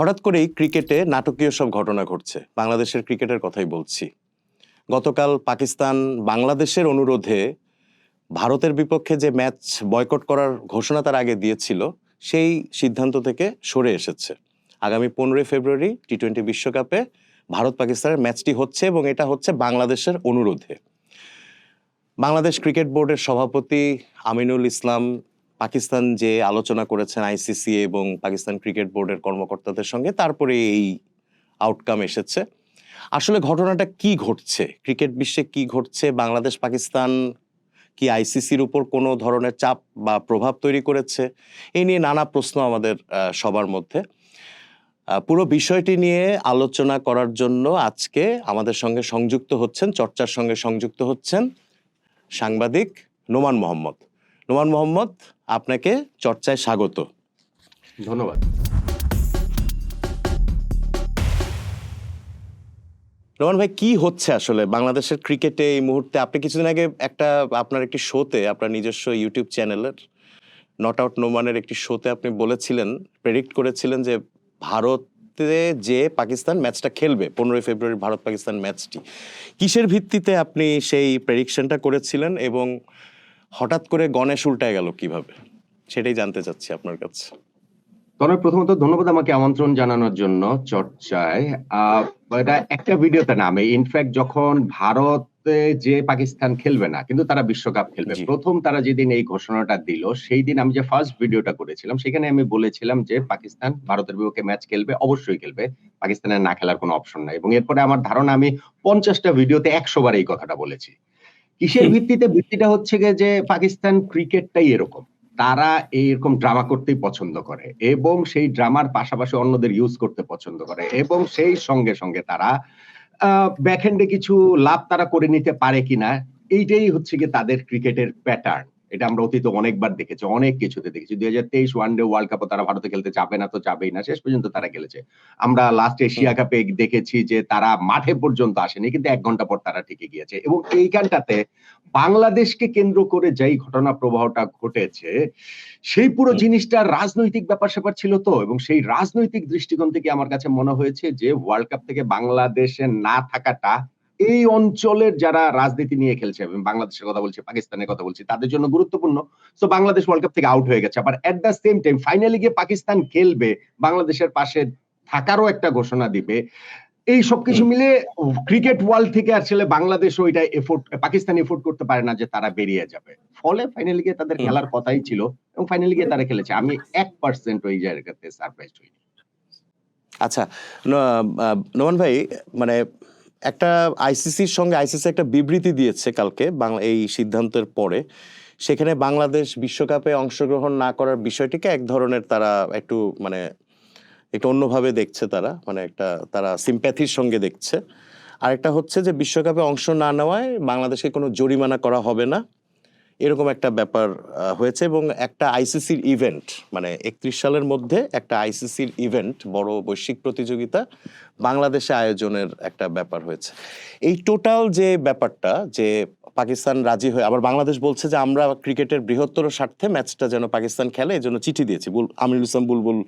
হঠাৎ করেই ক্রিকেটে নাটকীয় সব ঘটনা ঘটছে। বাংলাদেশের ক্রিকেটের কথাই বলছি। গতকাল পাকিস্তান বাংলাদেশের অনুরোধে ভারতের বিপক্ষে যে ম্যাচ বয়কট করার ঘোষণা তার আগে দিয়েছিল, সেই সিদ্ধান্ত থেকে সরে এসেছে। আগামী পনেরোই ফেব্রুয়ারি টি টোয়েন্টি বিশ্বকাপে ভারত পাকিস্তানের ম্যাচটি হচ্ছে এবং এটা হচ্ছে বাংলাদেশের অনুরোধে। বাংলাদেশ ক্রিকেট বোর্ডের সভাপতি আমিনুল ইসলাম পাকিস্তান যে আলোচনা করেছেন আইসিসি এবং পাকিস্তান ক্রিকেট বোর্ডের কর্মকর্তাদের সঙ্গে, তারপরে এই আউটকাম এসেছে। আসলে ঘটনাটা কি ঘটছে? ক্রিকেট বিশ্বে কি ঘটছে? বাংলাদেশ, পাকিস্তান কি আইসিসির উপর কোনো ধরনের চাপ বা প্রভাব তৈরি করেছে? এই নিয়ে নানা প্রশ্ন আমাদের সবার মধ্যে। পুরো বিষয়টি নিয়ে আলোচনা করার জন্য আজকে আমাদের সঙ্গে সংযুক্ত হচ্ছেন, চর্চার সঙ্গে সংযুক্ত হচ্ছেন সাংবাদিক নোমান মোহাম্মদ। নোমান মোহাম্মদ আপনাকে চর্চায় স্বাগত। ধন্যবাদ। রোমান ভাই কি হচ্ছে আসলে বাংলাদেশের ক্রিকেটে এই মুহূর্তে? আপনি কিছুদিন আগে একটা আপনার একটি শোতে আপনার নিজস্ব ইউটিউব চ্যানেলের নট আউট নোমানের একটি শোতে আপনি বলেছিলেন প্রেডিক্ট করেছিলেন যে ভারতে যে পাকিস্তান ম্যাচটা খেলবে পনেরোই ফেব্রুয়ারি ভারত পাকিস্তান ম্যাচটি কিসের ভিত্তিতে আপনি সেই প্রেডিকশনটা করেছিলেন এবং হঠাৎ করে গণেশ উল্টায় গেল কীভাবে? সেটাই জানতে চাচ্ছি আপনার কাছে। তবে প্রথমত ধন্যবাদ আমাকে আমন্ত্রণ জানানোর জন্য চর্চায়। এটা একটা ভিডিওতে না আমি ইনফ্যাক্ট যখন ভারতে যে পাকিস্তান খেলবে না কিন্তু তারা বিশ্বকাপ খেলবে। প্রথম তারা যেদিন এই ঘোষণাটা দিল সেই দিন আমি যে ফার্স্ট ভিডিওটা করেছিলাম সেখানে আমি বলেছিলাম যে পাকিস্তান ভারতের বিপক্ষে ম্যাচ খেলবে অবশ্যই খেলবে। পাকিস্তানের না খেলার কোনো অপশন নাই। এবং এরপরে আমার ধারণা আমি পঞ্চাশটা ভিডিওতে একশো বার এই কথাটা বলেছি। কিসের ভিত্তিতে ভিত্তিটা হচ্ছে গিয়ে যে পাকিস্তান ক্রিকেটটাই এরকম। তারা এইরকম ড্রামা করতেই পছন্দ করে এবং সেই ড্রামার পাশাপাশি অন্যদের ইউজ করতে পছন্দ করে এবং সেই সঙ্গে সঙ্গে তারা ব্যাকহ্যান্ডে কিছু লাভ তারা করে নিতে পারে কিনা এইটাই হচ্ছে গিয়ে তাদের ক্রিকেটের প্যাটার্ন এটা আমরা অতীতে অনেকবার দেখেছি অনেক কিছুতে দেখেছি। দুই হাজার তেইশ ওয়ান ডে ওয়ার্ল্ড কাপও তারা ভারতে খেলতে চাবে না তো চাবেই না। শেষ পর্যন্ত তারা খেলেছে। আমরা লাস্ট এশিয়া কাপে দেখেছি যে তারা মাঠে পর্যন্ত আসেনি কিন্তু এক ঘণ্টা পর তারা টিকে গিয়েছে। এবং এইখানটাতে বাংলাদেশকে কেন্দ্র করে যেই ঘটনা প্রবাহটা ঘটেছে সেই পুরো জিনিসটা রাজনৈতিক ব্যাপার স্যাপার ছিল তো এবং সেই রাজনৈতিক দৃষ্টিকোণ থেকে আমার কাছে মনে হয়েছে যে ওয়ার্ল্ড কাপ থেকে বাংলাদেশে না থাকাটা এই অঞ্চলের যারা রাজনীতি নিয়ে খেলছে আমি বাংলাদেশের কথা বলছি পাকিস্তানের কথা বলছি তাদের জন্য গুরুত্বপূর্ণ। তো বাংলাদেশ ওয়ার্ল্ড কাপ থেকে আউট হয়ে গেছে। আবার at the same time finally গিয়ে পাকিস্তান খেলবে বাংলাদেশের পাশে থাকারও একটা ঘোষণা দিবে। এই সবকিছু মিলে ক্রিকেট ওয়ার্ল্ড থেকে আসলে বাংলাদেশ ওইটা এফোর্ট পাকিস্তান এফোর্ট করতে পারে না যে তারা বেরিয়ে যাবে। ফলে ফাইনালি গিয়ে তাদের খেলার কথাই ছিল এবং ফাইনালি গিয়ে তারা খেলেছে। আমি এক পার্সেন্ট ওই জায়গাতে সারপ্রাইজ হই আচ্ছা নোমান ভাই মানে একটা আইসিসির সঙ্গে আইসিসি একটা বিবৃতি দিয়েছে কালকে বাংলা এই সিদ্ধান্তের পরে। সেখানে বাংলাদেশ বিশ্বকাপে অংশগ্রহণ না করার বিষয়টিকে এক ধরনের তারা একটু মানে একটু অন্যভাবে দেখছে তারা মানে একটা তারা সিম্প্যাথির সঙ্গে দেখছে। আরেকটা হচ্ছে যে বিশ্বকাপে অংশ না নেওয়ায় বাংলাদেশকে কোনো জরিমানা করা হবে না। এরকম একটা ব্যাপার হয়েছে এবং একটা আইসিসির ইভেন্ট মানে একত্রিশ সালের মধ্যে একটা আইসিসির ইভেন্ট, বড় বৈশ্বিক প্রতিযোগিতা বাংলাদেশে আয়োজনের একটা ব্যাপার হয়েছে। এই টোটাল যে ব্যাপারটা, যে পাকিস্তান রাজি হয়ে, আবার বাংলাদেশ বলছে যে আমরা ক্রিকেটের বৃহত্তর স্বার্থে ম্যাচটা যেন পাকিস্তান খেলে, এই জন্য চিঠি দিয়েছি। বুল আমিরুল ইসলাম বুলবুল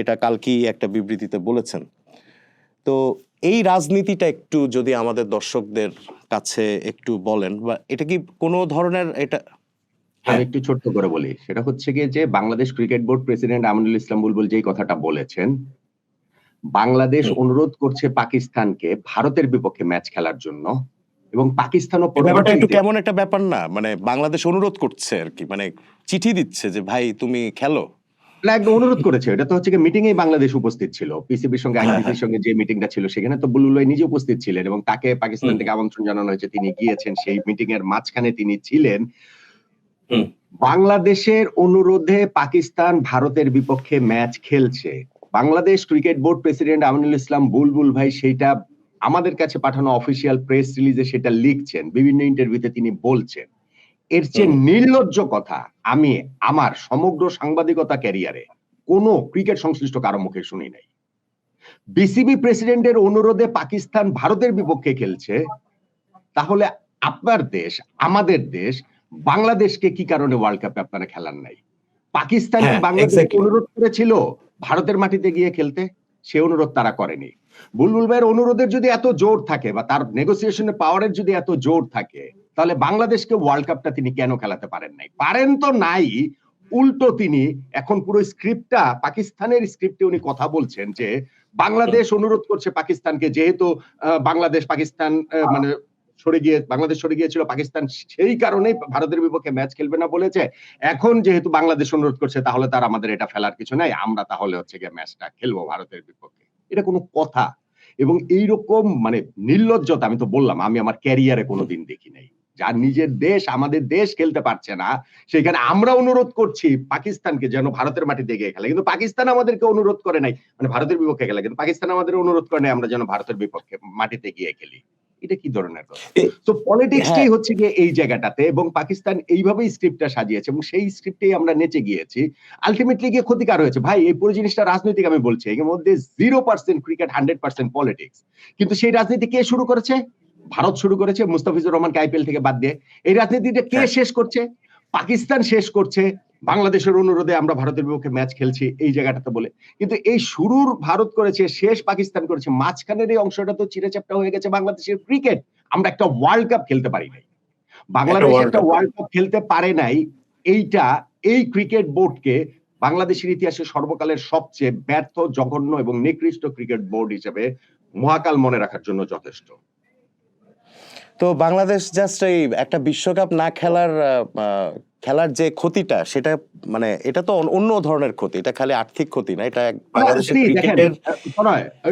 এটা কালকেই একটা বিবৃতিতে বলেছেন। তো এই রাজনীতিটা একটু যদি আমাদের দর্শকদের কাছে একটু বলেন বা এটা কি কোনো ধরনের এটা? আমি হ্যাঁ। একটু ছোট্ট করে বলি। সেটা হচ্ছে গিয়ে যে Bangladesh cricket board president Aminul Islam Bulbul যেই কথাটা বলেছেন বাংলাদেশ অনুরোধ করছে পাকিস্তানকে ভারতের বিপক্ষে ম্যাচ খেলার জন্য এবং পাকিস্তানও ব্যাপারটা একটু কেমন একটা ব্যাপার না মানে বাংলাদেশ অনুরোধ করছে আর কি মানে চিঠি দিচ্ছে যে ভাই তুমি খেলো। না, একদম অনুরোধ করেছে। এটা তো হচ্ছে কি মিটিং এই বাংলাদেশ উপস্থিত ছিল। পিসিবির সঙ্গে হ্যাঁ, আইসিসির সঙ্গে যে মিটিংটা ছিল সেখানে তো বুলুল ভাই নিজে উপস্থিত ছিলেন এবং তাকে পাকিস্তান থেকে আমন্ত্রণ জানানো হয়েছে। তিনি গিয়েছেন সেই মিটিং এর মাঝখানে তিনি ছিলেন। বাংলাদেশের অনুরোধে পাকিস্তান ভারতের বিপক্ষে ম্যাচ খেলছে। Bangladesh cricket board president Aminul Islam Bulbul ভাই সেটা আমাদের কাছে পাঠানো অফিসিয়াল প্রেস রিলিজে সেটা লিখছেন। বিভিন্ন ইন্টারভিউতে তিনি বলছেন। এর চেয়ে নির্লজ্জ কথা আমি আমার সমগ্র সাংবাদিকতা ক্যারিয়ারে কোনো ক্রিকেট সংশ্লিষ্ট কারও মুখে শুনি নাই। বিসিবি প্রেসিডেন্টের অনুরোধে পাকিস্তান ভারতের বিপক্ষে খেলছে তাহলে আপনার দেশ আমাদের দেশ বাংলাদেশকে কি কারণে ওয়ার্ল্ড কাপে আপনারা খেলার নাই? পাকিস্তান হ্যাঁ, অনুরোধ করেছিল ভারতের মাটিতে গিয়ে খেলতে সে অনুরোধ তারা করেনি। বুলবুল ভাইয়ের অনুরোধের যদি এত জোর থাকে বা তার নেগোসিয়েশনের পাওয়ারের যদি এত জোর থাকে তাহলে বাংলাদেশকে ওয়ার্ল্ড কাপটা তিনি কেন খেলাতে পারেন নাই? পারেন তো নাই উল্টো তিনি এখন পুরো স্ক্রিপ্টটা পাকিস্তানের স্ক্রিপ্টে উনি কথা বলছেন যে বাংলাদেশ অনুরোধ করছে পাকিস্তানকে যেহেতু বাংলাদেশ পাকিস্তান মানে সরে গিয়ে বাংলাদেশ সরে গিয়েছিল পাকিস্তান সেই কারণেই ভারতের বিপক্ষে ম্যাচ খেলবে না বলেছে। এখন যেহেতু বাংলাদেশ অনুরোধ করছে তাহলে তার আমাদের এটা ফেলার কিছু নাই আমরা তাহলে হচ্ছে গিয়ে ম্যাচটা খেলব ভারতের বিপক্ষে। এটা কোনো কথা। এবং এইরকম মানে নির্লজ্জতা আমি তো বললাম আমি আমার ক্যারিয়ারে কোনোদিন দেখি নাই। যার নিজের দেশ আমাদের দেশ খেলতে পারছে না। সেখানে আমরা অনুরোধ করছি পাকিস্তানকে যেন ভারতের মাটিতে গিয়ে খেলে। কিন্তু পাকিস্তান আমাদেরকে অনুরোধ করে নাই। মানে ভারতের বিপক্ষে খেলে। কিন্তু পাকিস্তান আমাদের অনুরোধ করে নাই আমরা যেন ভারতের বিপক্ষে মাটিতে গিয়ে খেলি। এটা কি ধরনের কথা? তো পলিটিক্সটাই হ্যাঁ। হচ্ছে গিয়ে এই জায়গাটাতে এবং পাকিস্তান এইভাবেই স্ক্রিপ্টটা সাজিয়েছে এবং সেই স্ক্রিপ্টেই আমরা নেচে গিয়েছি। আলটিমেটলি গিয়ে ক্ষতিকার হয়েছে। ভাই এই পুরো জিনিসটা রাজনৈতিক আমি বলছি। এর মধ্যে zero percent cricket hundred percent politics কিন্তু সেই রাজনীতি কে শুরু করেছে? ভারত শুরু করেছে মুস্তাফিজুর রহমানকে আইপিএল থেকে বাদ দিয়ে। এই রাজনীতিটা কে হ্যাঁ। শেষ করছে? পাকিস্তান শেষ করছে। বাংলাদেশের অনুরোধে আমরা ভারতের বিপক্ষে ম্যাচ খেলছি এই জায়গাটাতে বলে। কিন্তু এই শুরুর ভারত করেছে শেষ পাকিস্তান করেছে মাঝখানের এই অংশটা তো চিরেচাপটা হয়ে গেছে বাংলাদেশের ক্রিকেট আমরা একটা ওয়ার্ল্ড কাপ খেলতে পারি নাই। বাংলাদেশ একটা ওয়ার্ল্ড কাপ খেলতে পারে নাই এইটা এই ক্রিকেট বোর্ডকে বাংলাদেশের ইতিহাসে সর্বকালের সবচেয়ে ব্যর্থ জঘন্য এবং নিকৃষ্ট ক্রিকেট বোর্ড হিসেবে মহাকাল মনে রাখার জন্য যথেষ্ট। তো বাংলাদেশ জাস্ট এই একটা বিশ্বকাপ না খেলার খেলার যে ক্ষতিটা সেটা মানে এটা তো অন্য- ধরনের ক্ষতি। এটা খালি আর্থিক ক্ষতি না এটা বাংলাদেশের ক্রিকেটের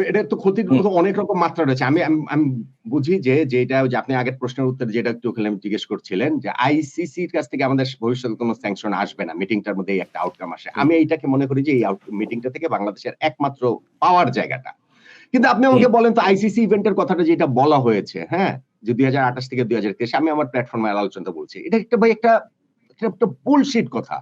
এটা তো ক্ষতির অনেক রকম মাত্রা রয়েছে। আমি আমি- আমি বুঝি যে যেটা যে আপনি আগের প্রশ্নের উত্তর যেটা একটু ওখানে জিজ্ঞেস করছিলেন যে আইসিসির কাছ থেকে আমাদের ভবিষ্যতে কোনো স্যাংশন আসবে না মিটিংটার মধ্যে একটা আউটকাম আসে। আমি এইটাকে মনে করি যে এই মিটিংটা থেকে বাংলাদেশের একমাত্র পাওয়ার জায়গাটা। কিন্তু আপনি আমাকে বলেন তো আইসিসি ইভেন্টের কথাটা যেটা বলা হয়েছে হ্যাঁ? যে দুই হাজার আঠাশ থেকে দুই হাজার তেইশ আমি আমার প্ল্যাটফর্মে আলোচনা বলছি। এটা একটা ভাই একটা একটা বুলশিট কথা।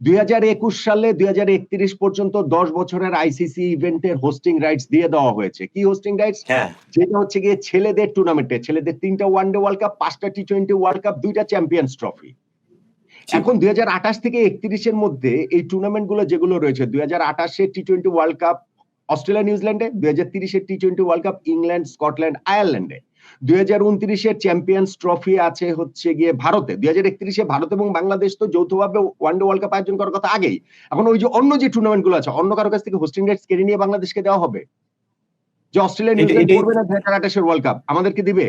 দুই হাজার একুশ সালে দুই হাজার একত্রিশ পর্যন্ত দশ বছরের আইসিসি ইভেন্টের হোস্টিং রাইটস দিয়ে দেওয়া হয়েছে। কি হোস্টিং রাইটস হ্যাঁ। যেটা হচ্ছে গিয়ে ছেলেদের টুর্নামেন্টে ছেলেদের তিনটা ওয়ানডে ওয়ার্ল্ড কাপ পাঁচটা টি টোয়েন্টি ওয়ার্ল্ড কাপ দুইটা চ্যাম্পিয়ন্স ট্রফি এখন দুই হাজার আঠাশ থেকে একত্রিশের মধ্যে এই টুর্নামেন্টগুলো যেগুলো রয়েছে দুই হাজার আঠাশে T twenty world cup Australia নিউজিল্যান্ডে দুই হাজার তিরিশের T twenty world cup England Scotland আয়ারল্যান্ডে। দুই হাজার উনত্রিশের চ্যাম্পিয়ন্স ট্রফি আছে হচ্ছে গিয়ে ভারতে। দুই হাজার একত্রিশে ভারত এবং বাংলাদেশ তো যৌথভাবে ওয়ানডে ওয়ার্ল্ড কাপ আয়োজন করার কথা আগেই। এখন ওই যে অন্য যে টুর্নামেন্টগুলো আছে অন্য কারও কাছ থেকে হোস্টিং রাইটস কেড়ে নিয়ে বাংলাদেশকে দেওয়া হবে? যে অস্ট্রেলিয়া নিউজিল্যান্ড করবে না দুই হাজার আঠাশের ওয়ার্ল্ড কাপ আমাদেরকে দিবে?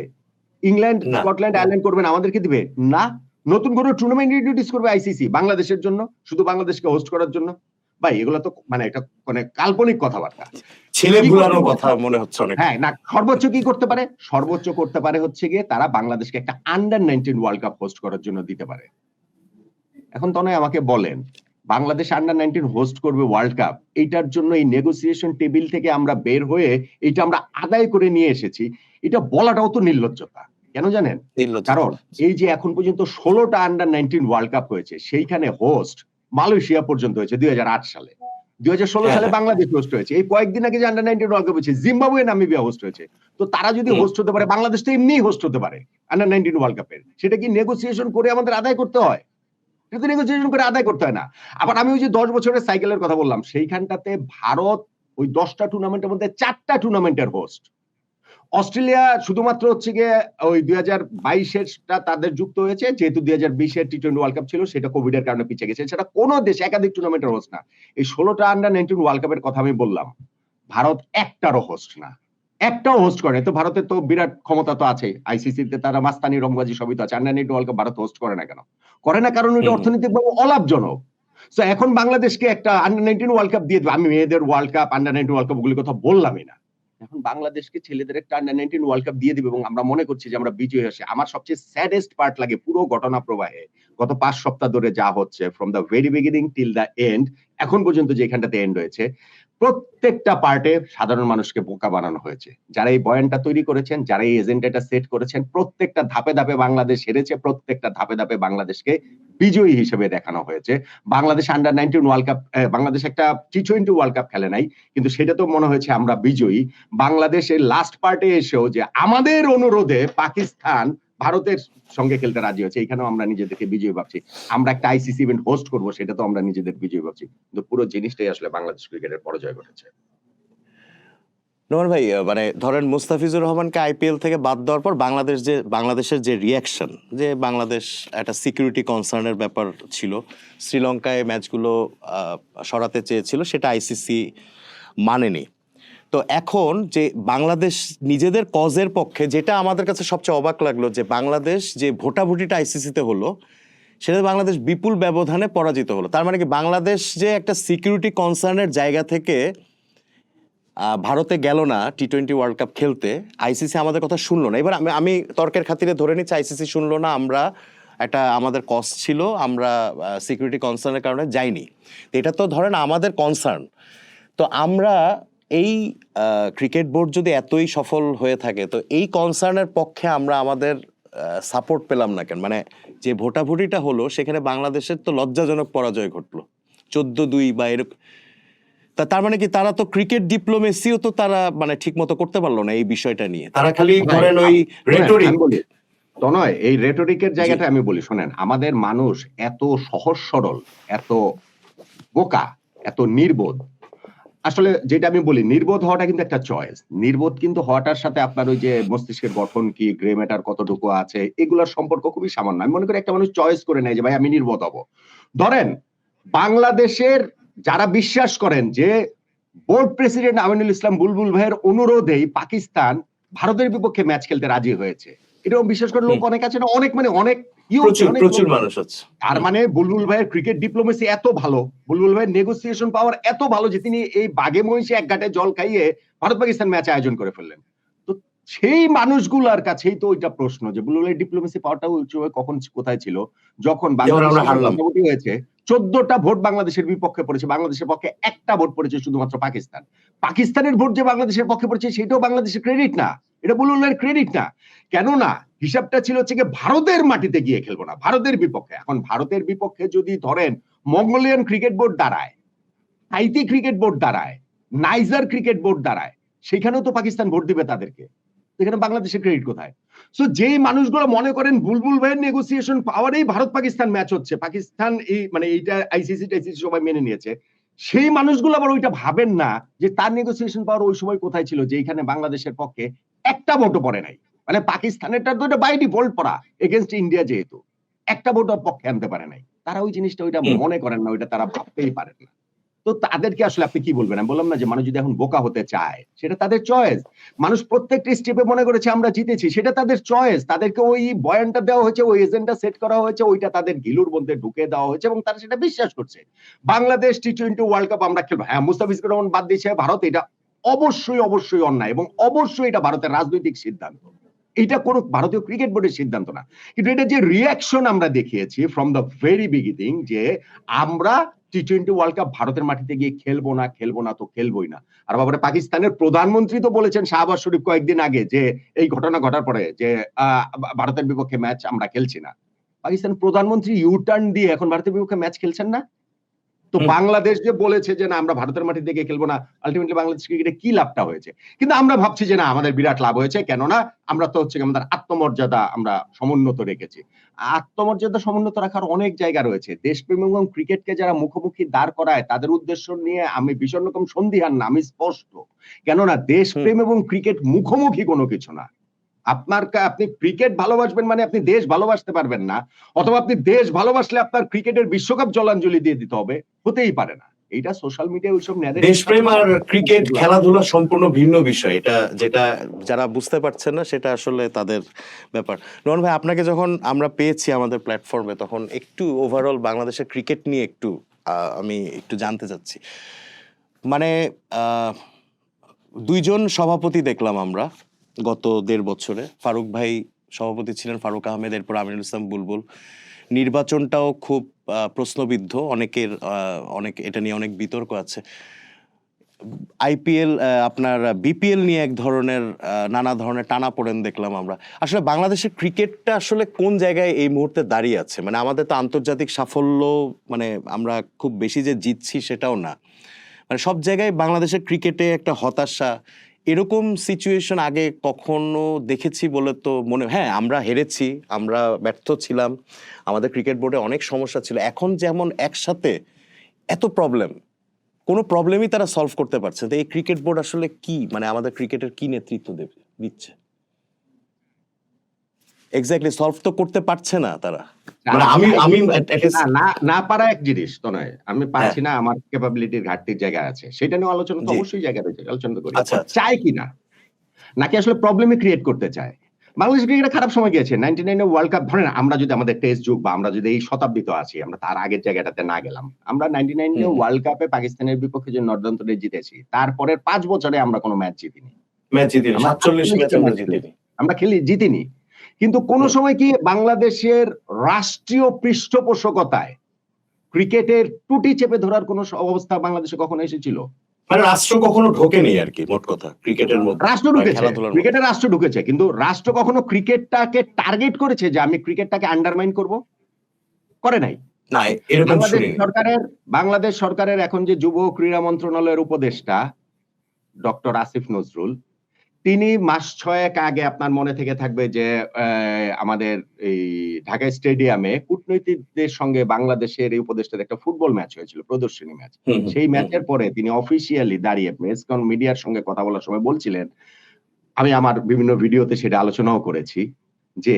ইংল্যান্ড স্কটল্যান্ড আয়ারল্যান্ড করবে না আমাদেরকে দিবে? না। নতুন করে টুর্নামেন্ট ইন্ট্রোডিউস করবে আইসিসি বাংলাদেশের জন্য শুধু বাংলাদেশকে হোস্ট করার জন্য। ভাই এগুলো তো মানে একটা মানে কাল্পনিক কথাবার্তা। ছেলে ভুলানোর কথা মনে হচ্ছে অনেক। হ্যাঁ না সর্বোচ্চ কি করতে পারে? সর্বোচ্চ করতে পারে হচ্ছে গিয়ে তারা বাংলাদেশকে একটা under nineteen world cup host করার জন্য দিতে পারে। এখন তো নয় আমাকে বলেন বাংলাদেশ আন্ডার নাইনটিন হোস্ট করবে ওয়ার্ল্ড কাপ এইটার জন্য এই নেগোসিয়েশন টেবিল থেকে আমরা বের হয়ে এটা আমরা আদায় করে নিয়ে এসেছি। এটা বলাটাও তো নির্লজ্জতা কেন জানেন? কারণ এই যে এখন পর্যন্ত ষোলোটা আন্ডার নাইনটিন ওয়ার্ল্ড কাপ হয়েছে সেইখানে হোস্ট মালয়েশিয়া পর্যন্ত হয়েছে দুই সালে। দুই হাজার ষোলো সালে হ্যাঁ। বাংলাদেশ হোস্ট হয়েছে। এই কয়েকদিন আগে যে আন্ডার নাইনটিন ওয়ার্ল্ড কাপ হয়েছে জিম্বাবুয়ে নামিবিয়া হোস্ট হয়েছে। তো তারা যদি হোস্ট হতে পারে বাংলাদেশ তো এমনিই হোস্ট হতে পারে আন্ডার নাইনটিন ওয়ার্ল্ড কাপের সেটা কি নেগোসিয়েশন করে আমাদের আদায় করতে হয়? সেটা নেগোসিয়েশন করে আদায় করতে হয় না। আবার আমি ওই যে দশ বছরের সাইকেলের কথা বললাম সেইখানটাতে ভারত ওই দশটা টুর্নামেন্টের মধ্যে চারটা টুর্নামেন্টের হোস্ট অস্ট্রেলিয়া শুধুমাত্র হচ্ছে গিয়ে ওই দুই হাজার বাইশেরটা তাদের যুক্ত হয়েছে যেহেতু দুই হাজার বিশের টি টোয়েন্টি ওয়ার্ল্ড কাপ ছিল সেটা কোভিড এর কারণে পিছিয়ে গেছে। সেটা কোনো দেশ একাধিক টুর্নামেন্টের হোস্ট না। এই ষোলোটা আন্ডার নাইনটিন ওয়ার্ল্ড কাপের কথা আমি বললাম। ভারত একটারও হোস্ট না। একটাও হোস্ট করে তো ভারতের তো বিরাট ক্ষমতা তো আছে। আইসিসিতে তারা মাস্তানি রংবাজি সবই তো আছে। Under nineteen world cup Bharat host করে না কেন? করে না কারণ হুম। অর্থনৈতিকভাবে অলাভজনক। তো এখন বাংলাদেশকে একটা আন্ডার নাইনটিন ওয়ার্ল্ড কাপ দিয়ে আমি মেয়েদের world cup under nineteen world cup গুলির কথা বললামই না। এখন বাংলাদেশকে ছেলেদের একটা আন্ডার নাইনটিন ওয়ার্ল্ড কাপ দিয়ে দিবে এবং আমরা মনে করছি যে আমরা বিজয়ী আসে আমার সবচেয়ে স্যাডেস্ট পার্ট লাগে পুরো ঘটনা প্রবাহে। গত পাঁচ সপ্তাহ ধরে যা হচ্ছে from the very beginning till the end এখন পর্যন্ত যেখানটাতে এন্ড হয়েছে প্রত্যেকটা পার্টে সাধারণ মানুষকে বোকা বানানো হয়েছে। যারা এই বয়ানটা তৈরি করেছেন, যারা এই এজেন্ডাটা সেট করেছেন, প্রত্যেকটা ধাপে ধাপে বাংলাদেশ হেরেছে, প্রত্যেকটা ধাপে ধাপে বাংলাদেশকে বিজয়ী হিসেবে দেখানো হয়েছে। Bangladesh under nineteen world cup Bangladesh একটা টি টোয়েন্টি ওয়ার্ল্ড কাপ খেলে নাই, কিন্তু সেটা তো মনে হয়েছে আমরা বিজয়ী। বাংলাদেশের লাস্ট পার্টে এসেও যে আমাদের অনুরোধে পাকিস্তান ভারতের সঙ্গে খেলতে রাজি হয়েছে এখানেও আমরা নিজেদেরকে বিজয়ী ভাবছি। আমরা একটা আইসিসি ইভেন্ট হোস্ট করব, সেটা তো আমরা নিজেদের বিজয়ী ভাবছি। কিন্তু পুরো জিনিসটাই আসলে বাংলাদেশ ক্রিকেটের পরাজয় ঘটেছে। নোমান ভাই মানে ধরেন মুস্তাফিজুর রহমানকে আইপিএল থেকে বাদ দেওয়ার পর বাংলাদেশ যে, বাংলাদেশের যে রিয়াকশন যে বাংলাদেশ একটা সিকিউরিটি কনসার্নের ব্যাপার ছিল, শ্রীলঙ্কায় ম্যাচগুলো সরাতে চেয়েছিল, সেটা আইসিসি মানেনি। তো এখন যে বাংলাদেশ নিজেদের কজের পক্ষে, যেটা আমাদের কাছে সবচেয়ে অবাক লাগল যে বাংলাদেশ যে ভোটাভুটিটা আইসিসিতে হলো, সেটা বাংলাদেশ বিপুল ব্যবধানে পরাজিত হলো। তার মানে কি বাংলাদেশ যে একটা সিকিউরিটি কনসার্নের জায়গা থেকে ভারতে গেল না টি টোয়েন্টি ওয়ার্ল্ড কাপ খেলতে আইসিসি আমাদের কথা শুনলো না। এবার আমি আমি তর্কের খাতিরে ধরে নিচ্ছি আইসিসি শুনলো না, আমরা একটা, আমাদের কস্ট ছিল, আমরা সিকিউরিটি কনসার্নের কারণে যাইনি। এটা তো ধরেন আমাদের কনসার্ন তো আমরা এই ক্রিকেট বোর্ড যদি এতই সফল হয়ে থাকে তো এই কনসার্নের পক্ষে আমরা আমাদের সাপোর্ট পেলাম না কেন? মানে যে ভোটাভুটিটা হলো সেখানে বাংলাদেশের তো লজ্জাজনক পরাজয় ঘটলো। চোদ্দ দুই বা এরকম তা তার মানে কি তারা তো ক্রিকেট ডিপ্লোমেসিও তো তারা মানে ঠিক মতো করতে পারল না এই বিষয়টা নিয়ে? তারা খালি ধরেন ওই শোনেন, রেটরিক আমি তো নয় এই রেটরিকের জায়গাটা আমি বলি শোনেন আমাদের মানুষ এত সহজ সরল এত বোকা এত নির্বোধ আসলে যেটা আমি বলি নির্বোধ হওয়াটা কিন্তু একটা চয়েস নির্বোধ কিন্তু হওয়াটার সাথে আপনার ওই যে মস্তিষ্কের গঠন কি গ্রে ম্যাটার কতটুকু আছে এগুলোর সম্পর্ক খুবই সামান্য। আমি মনে করি একটা মানুষ চয়েস করে নেয় যে ভাই আমি নির্বোধ হব। ধরেন বাংলাদেশের যারা বিশ্বাস করেন যে বোর্ড প্রেসিডেন্ট আমিনুল ইসলাম বুলবুল ভাইয়ের অনুরোধেই পাকিস্তান ভারতের বিপক্ষে ম্যাচ খেলতে রাজি হয়েছে। এরকম বিশ্বাস করে লোক অনেক আছে না অনেক মানে অনেক প্রচুর প্রচুর। মানুষ আছে। তার মানে বুলবুল ভাইয়ের ক্রিকেট ডিপ্লোমেসি এত ভালো বুলবুল ভাইয়ের নেগোসিয়েশন পাওয়ার এত ভালো যে তিনি এই বাগে মহিষে এক ঘাটে জল খাইয়ে ভারত পাকিস্তান ম্যাচ আয়োজন করে ফেললেন। সেই মানুষগুলার কাছেই তো ওইটা প্রশ্ন যে বুলবুল ভাইয়ের ডিপ্লোমেসি ওই সময় কখন কোথায় ছিল? যখন বাংলাদেশ হয়েছে চোদ্দটা ভোট বাংলাদেশের বিপক্ষে পড়েছে বাংলাদেশের পক্ষে একটা ভোট পড়েছে শুধুমাত্র পাকিস্তান। পাকিস্তানের ভোট যে বাংলাদেশের পক্ষে পড়েছে সেটাও বাংলাদেশের ক্রেডিট না। এটা বুলবুল ভাইয়ের ক্রেডিট না। কেননা হিসাবটা ছিল হচ্ছে ভারতের মাটিতে গিয়ে খেলব না ভারতের বিপক্ষে। এখন ভারতের বিপক্ষে যদি ধরেন মঙ্গোলিয়ান ক্রিকেট বোর্ড দাঁড়ায় হাইতি ক্রিকেট বোর্ড দাঁড়ায় নাইজার ক্রিকেট বোর্ড দাঁড়ায় সেখানেও তো পাকিস্তান ভোট দিবে তাদেরকে। এখানে বাংলাদেশের ক্রেডিট কোথায়? সো যেই মানুষগুলো মনে করেন বুলবুল ভাইয়ের নেগোসিয়েশন পাওয়ারেই ভারত পাকিস্তান ম্যাচ হচ্ছে পাকিস্তান এই মানে এইটা আইসিসি টাইসিসি সবাই মেনে নিয়েছে সেই মানুষগুলো আবার ওইটা ভাবেন না যে তার নেগোসিয়েশন পাওয়ার ওই সময় কোথায় ছিল যে এখানে বাংলাদেশের পক্ষে একটা ভোটও পড়ে নাই। মানে পাকিস্তানেরটা তো এটা বাই ডিফল্ট পড়া এগেনস্ট ইন্ডিয়া যেহেতু একটা ভোটও পক্ষে আনতে পারে নাই। তারা ওই জিনিসটা ওইটা মনে করেন না ওইটা তারা ভাবতেই পারেন না। তো তাদেরকে আসলে আপনি কি বলবেন? আমি বললাম না যে মানুষ যদি এখন বোকা হতে চায়, সেটা তাদের চয়েস মানুষ প্রত্যেকটি স্টেপে মনে করেছে আমরা জিতেছি, সেটা তাদের চয়েস তাদেরকে ওই বয়ানটা দেওয়া হয়েছে, ওই এজেন্ডা সেট করা হয়েছে, ওইটা তাদের গিলুর মধ্যে ঢুকে দেওয়া হয়েছে এবং তারা সেটা বিশ্বাস করছে। Bangladesh T twenty world cup আমরা খেলব। হ্যাঁ মুস্তাফিজুর রহমান বাদ দিয়েছে, ভারত এটা অবশ্যই অবশ্যই অন্যায় এবং অবশ্যই এটা ভারতের রাজনৈতিক সিদ্ধান্ত। এটা কোনো ভারতীয় ক্রিকেট বোর্ডের সিদ্ধান্ত না। কিন্তু এটা যে রিয়াকশন আমরা দেখিয়েছি ফ্রম দ্য ভেরি বিগিনিং যে আমরা টি টোয়েন্টি ওয়ার্ল্ড কাপ ভারতের মাটিতে গিয়ে খেলব না খেলব না তো খেলবোই না। আর বাবারে পাকিস্তানের প্রধানমন্ত্রী তো বলেছেন শাহবাজ শরীফ কয়েকদিন আগে যে এই ঘটনা ঘটার পরে যে ভারতের বিপক্ষে ম্যাচ আমরা খেলছি না। পাকিস্তানের প্রধানমন্ত্রী ইউ টার্ন দিয়ে এখন ভারতের বিপক্ষে ম্যাচ খেলছেন না? তো বাংলাদেশ যে বলেছে যে না আমরা ভারতের মাটিতে গিয়ে খেলব না আলটিমেটলি বাংলাদেশ ক্রিকেটে কি লাভটা হয়েছে? কিন্তু আমরা ভাবছি যে না আমাদের বিরাট লাভ হয়েছে কেননা আমরা তো হচ্ছে আমাদের আত্মমর্যাদা আমরা সমুন্নত রেখেছি। আত্মমর্যাদা সমুন্নত রাখার অনেক জায়গা রয়েছে। দেশপ্রেম এবং ক্রিকেটকে যারা মুখোমুখি দাঁড় করায় তাদের উদ্দেশ্য নিয়ে আমি ভীষণ রকম সন্দিহান না আমি স্পষ্ট। কেননা দেশপ্রেম এবং ক্রিকেট মুখোমুখি কোনো কিছু না। আপনার আপনি ক্রিকেট ভালোবাসবেন মানে আপনি দেশ ভালোবাসতে পারবেন না অথবা আপনি দেশ ভালোবাসলে আপনার ক্রিকেটের বিশ্বকাপ জলাঞ্জলি দিয়ে দিতে হবে হতেই পারে না। এইটা সোশ্যাল মিডিয়ায় ওইসব দেশপ্রেম আর ক্রিকেট খেলাধুলা সম্পূর্ণ ভিন্ন বিষয়। এটা যেটা যারা বুঝতে পারছেন না সেটা আসলে তাদের ব্যাপার। রোহন ভাই আপনাকে যখন আমরা পেয়েছি আমাদের প্ল্যাটফর্মে তখন একটু ওভারঅল বাংলাদেশের ক্রিকেট নিয়ে একটু আমি একটু জানতে চাচ্ছি। মানে আহ, দুইজন সভাপতি দেখলাম আমরা গত দেড় বছরে। ফারুক ভাই সভাপতি ছিলেন ফারুক আহমেদ এরপর আমিনুল ইসলাম বুলবুল। নির্বাচনটাও খুব প্রশ্নবিদ্ধ, অনেকের অনেক, এটা নিয়ে অনেক বিতর্ক আছে। আইপিএল আপনার বিপিএল নিয়ে এক ধরনের নানা ধরনের টানা পড়েন দেখলাম আমরা। আসলে বাংলাদেশের ক্রিকেটটা আসলে কোন জায়গায় এই মুহূর্তে দাঁড়িয়ে আছে? মানে আমাদের তো আন্তর্জাতিক সাফল্য মানে আমরা খুব বেশি যে জিতছি সেটাও না। মানে সব জায়গায় বাংলাদেশের ক্রিকেটে একটা হতাশা এরকম সিচুয়েশন আগে কখনো দেখেছি বলে তো মনে হ্যাঁ আমরা হেরেছি, আমরা ব্যর্থ ছিলাম, আমাদের ক্রিকেট বোর্ডে অনেক সমস্যা ছিল। এখন যেমন একসাথে এত প্রবলেম কোনো প্রবলেমই তারা সলভ করতে পারছে তো এই ক্রিকেট বোর্ড আসলে কি? মানে আমাদের ক্রিকেটের কি নেতৃত্ব দেবে, দিচ্ছে? এক্স্যাক্টলি সলভ তো করতে পারছে না তারা। মানে আমি আমি না, পারা এক জিনিস তো নয় আমি পারছি না আমার ক্যাপাবিলিটির ঘাটতির জায়গা আছে। সেটা নিয়ে আলোচনা তো অবশ্যই জায়গা রয়েছে আলোচনা করি। আচ্ছা। চায় কি না? নাকি আসলে প্রবলেমে ক্রিয়েট করতে চায়? বাংলাদেশ ক্রিকেটে খারাপ সময় গিয়েছে। নাইনটি নাইনে ওয়ার্ল্ড কাপ ধরেন আমরা যদি আমাদের টেস্ট যুগ বা আমরা যদি এই শতাব্দীতে আছি আমরা তার আগের জায়গাটাতে না গেলাম। আমরা নাইনটি নাইনে। ওয়ার্ল্ড কাপে পাকিস্তানের বিপক্ষে যে নর্দান্তরে জিতেছি তারপরের পাঁচ বছরে আমরা কোনো ম্যাচ জিতিনি। ম্যাচ জিতিনি 47 ম্যাচ আমরা জিতিনি। আমরা খেলি জিতিনি। কিন্তু কোন সময় কি বাংলাদেশের রাষ্ট্রীয় পৃষ্ঠপোষকতায় ক্রিকেটের টুটি চেপে ধরার কোন অবস্থা বাংলাদেশে কখনো এসেছিল? মানে রাষ্ট্র কখনো ঢোকেনি আর কি মোট কথা ক্রিকেটের মধ্যে। রাষ্ট্র ঢুকেছে খেলাধুলার রাষ্ট্র ঢুকেছে কিন্তু রাষ্ট্র কখনো ক্রিকেটটাকে টার্গেট করেছে যে আমি ক্রিকেটটাকে আন্ডারমাইন করব? করে নাই। না এরকম সরকারের বাংলাদেশ সরকারের এখন যে যুব ক্রীড়া মন্ত্রণালয়ের উপদেষ্টা ডক্টর আসিফ নজরুল তিনি মাস ছয়েক আগে আপনার মনে থেকে থাকবে যে আমাদের এই ঢাকা স্টেডিয়ামে কূটনৈতিকদের সঙ্গে বাংলাদেশের এই উপদেষ্টার একটা ফুটবল ম্যাচ হয়েছিল প্রদর্শনী ম্যাচ। সেই ম্যাচের পরে তিনি অফিসিয়ালি দাঁড়িয়ে প্রেসকন মিডিয়ার সঙ্গে কথা বলার সময় বলছিলেন আমি আমার বিভিন্ন ভিডিওতে সেটা আলোচনাও করেছি যে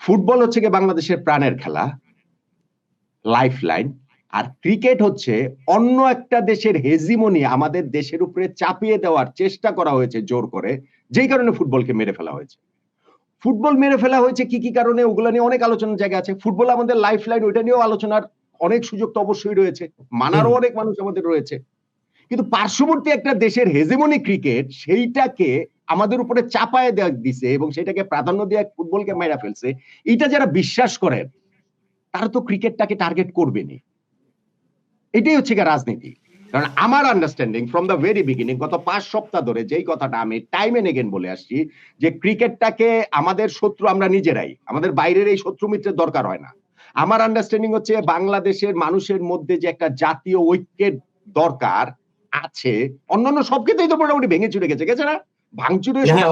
ফুটবল হচ্ছে গিয়ে বাংলাদেশের প্রাণের খেলা লাইফ লাইন আর ক্রিকেট হচ্ছে অন্য একটা দেশের হেজিমনি আমাদের দেশের উপরে চাপিয়ে দেওয়ার চেষ্টা করা হয়েছে জোর করে। যেই কারণে ফুটবলকে মেরে ফেলা হয়েছে। ফুটবল মেরে ফেলা হয়েছে কি কি কারণে? ওগুলো নিয়ে অনেক আলোচনার জায়গা আছে। ফুটবল আমাদের লাইফ লাইন ওইটা নিয়েও আলোচনার অনেক সুযোগ তো অবশ্যই রয়েছে। মানারও অনেক মানুষ আমাদের রয়েছে। কিন্তু পার্শ্ববর্তী একটা দেশের হেজেমনি ক্রিকেট সেইটাকে আমাদের উপরে চাপায় দেওয়া দিছে এবং সেটাকে প্রাধান্য দিয়ে ফুটবলকে মেরা ফেলছে। এটা যারা বিশ্বাস করেন তারা তো ক্রিকেটটাকে টার্গেট করবেনই। এটাই হচ্ছে গিয়ে রাজনীতি। কারণ আমার understanding from the very beginning গত পাঁচ সপ্তাহ ধরে যেই কথাটা আমি টাইম এন্ড এগেন বলে আসছি যে ক্রিকেটটাকে আমাদের শত্রু আমরা নিজেরাই আমাদের বাইরের এই শত্রু মিত্রের দরকার হয় না। আমার আন্ডারস্ট্যান্ডিং হচ্ছে বাংলাদেশের মানুষের মধ্যে যে একটা জাতীয় ঐক্যের দরকার আছে অন্যান্য সব ক্ষেত্রেই তো মোটামুটি ভেঙে চুরে গেছে গেছে না? ভাঙচুরে হ্যাঁ।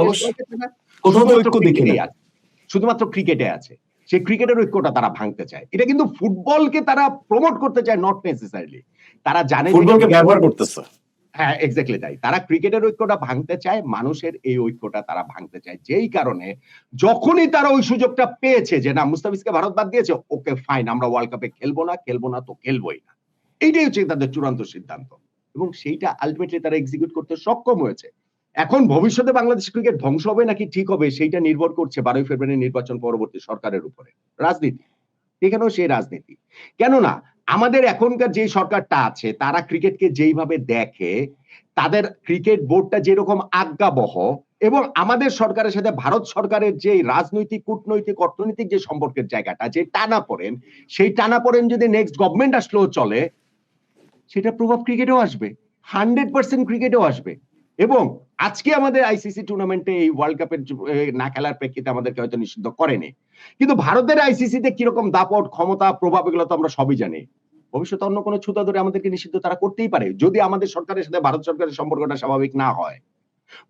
শুধুমাত্র ক্রিকেটে আছে। সেই ক্রিকেটের ঐক্যটা তারা ভাঙতে চায়। এটা কিন্তু ফুটবলকে তারা প্রমোট করতে চায় নট নেসেসারিলি তারা জানে ফুটবলকে ব্যবহার করতেছে। হ্যাঁ এক্স্যাক্টলি তাই। তারা ক্রিকেটের ঐক্যটা ভাঙতে চায় মানুষের এই ঐক্যটা তারা ভাঙতে চায়। যেই কারণে যখনই তারা ওই সুযোগটা পেয়েছে যে না মুস্তাফিজকে ভারত বাদ দিয়েছে ওকে ফাইন আমরা ওয়ার্ল্ড কাপে খেলব না খেলব না তো খেলবোই না। এইটাই হচ্ছে তাদের চূড়ান্ত সিদ্ধান্ত। এবং সেইটা আলটিমেটলি তারা এক্সিকিউট করতে সক্ষম হয়েছে। এখন ভবিষ্যতে বাংলাদেশ ক্রিকেট ধ্বংস হবে নাকি ঠিক হবে সেইটা নির্ভর করছে বারোই ফেব্রুয়ারি নির্বাচন পরবর্তী সরকারের উপরে। রাজনীতি। এখানেও সেই রাজনীতি। কেননা আমাদের এখনকার যে সরকারটা আছে, তারা ক্রিকেটকে যেইভাবে দেখে, তাদের ক্রিকেট বোর্ডটা যেরকম আজ্ঞাবহ এবং আমাদের সরকারের সাথে ভারত সরকারের যে রাজনৈতিক, কূটনৈতিক, অর্থনৈতিক যে সম্পর্কের জায়গাটা, যে টানা পড়েন, সেই টানা পড়েন যদি নেক্সট গভর্নমেন্ট আসলেও চলে, সেটা প্রভাব ক্রিকেটেও আসবে। হান্ড্রেড পার্সেন্ট ক্রিকেটেও আসবে। এবং আজকে আমাদের আইসিসি টুর্নামেন্টে এই ওয়ার্ল্ড কাপের না খেলার প্রেক্ষিতে আমাদেরকে হয়তো নিষিদ্ধ করেনি। কিন্তু ভারতের আইসিসিতে কীরকম দাপট ক্ষমতা প্রভাব এগুলো তো আমরা সবই জানি। ভবিষ্যতে অন্য কোনো ছুতা ধরে আমাদেরকে নিষিদ্ধ তারা করতেই পারে যদি আমাদের সরকারের সাথে ভারত সরকারের সম্পর্কটা স্বাভাবিক না হয়।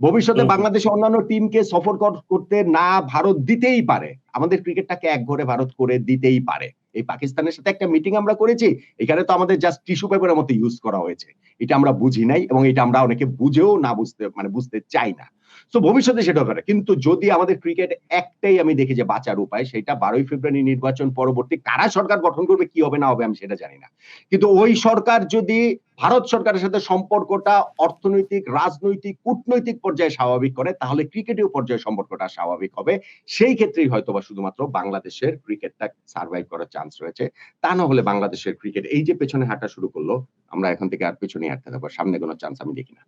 ভবিষ্যতে। বাংলাদেশে অন্যান্য টিমকে সফর করতে না ভারত দিতেই পারে। আমাদের ক্রিকেটটাকে এক ঘরে ভারত করে দিতেই পারে। এই পাকিস্তানের সাথে একটা মিটিং আমরা করেছি, এখানে তো আমাদের জাস্ট টিস্যু পেপারের মতো ইউজ করা হয়েছে। এটা আমরা বুঝি নাই এবং এটা আমরা অনেকে বুঝেও না বুঝতে মানে বুঝতে চাই না। তো ভবিষ্যতে সেটা করে কিন্তু যদি আমাদের ক্রিকেট একটাই আমি দেখি যে বাঁচার উপায়, সেটা বারোই ফেব্রুয়ারি নির্বাচন পরবর্তী কারা সরকার গঠন করবে, কি হবে না হবে আমি সেটা জানি না। কিন্তু ওই সরকার যদি ভারত সরকারের সাথে সম্পর্কটা অর্থনৈতিক, রাজনৈতিক, কূটনৈতিক পর্যায়ে স্বাভাবিক করে, তাহলে ক্রিকেটীয় পর্যায়ে সম্পর্কটা স্বাভাবিক হবে। সেই ক্ষেত্রেই হয়তোবা শুধুমাত্র বাংলাদেশের ক্রিকেটটা সার্ভাইভ করার চান্স রয়েছে। তা না হলে বাংলাদেশের ক্রিকেট এই যে পেছনে হাঁটা শুরু করল, আমরা এখন থেকে আর পেছনে হাঁটতে থাকব, সামনে কোনো চান্স আমি দেখি না।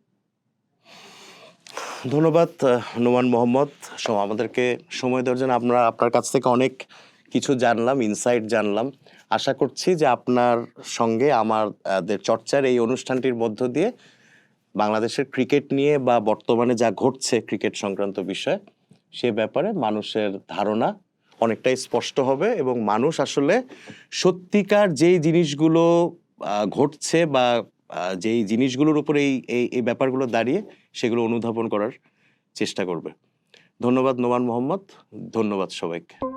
ধন্যবাদ নোমান মোহাম্মদ। আমাদেরকে সময় দেওয়ার জন্য আমরা আপনার কাছ থেকে অনেক কিছু জানলাম ইনসাইট জানলাম। আশা করছি যে আপনার সঙ্গে আমাদের চর্চার এই অনুষ্ঠানটির মধ্য দিয়ে বাংলাদেশের ক্রিকেট নিয়ে বা বর্তমানে যা ঘটছে ক্রিকেট সংক্রান্ত বিষয়, সে ব্যাপারে মানুষের ধারণা অনেকটাই স্পষ্ট হবে এবং মানুষ আসলে সত্যিকার যেই জিনিসগুলো ঘটছে বা যেই জিনিসগুলোর উপরে এই এই ব্যাপারগুলো দাঁড়িয়ে সেগুলো অনুধাবন করার চেষ্টা করবে। ধন্যবাদ নোমান মোহাম্মদ, ধন্যবাদ সবাইকে।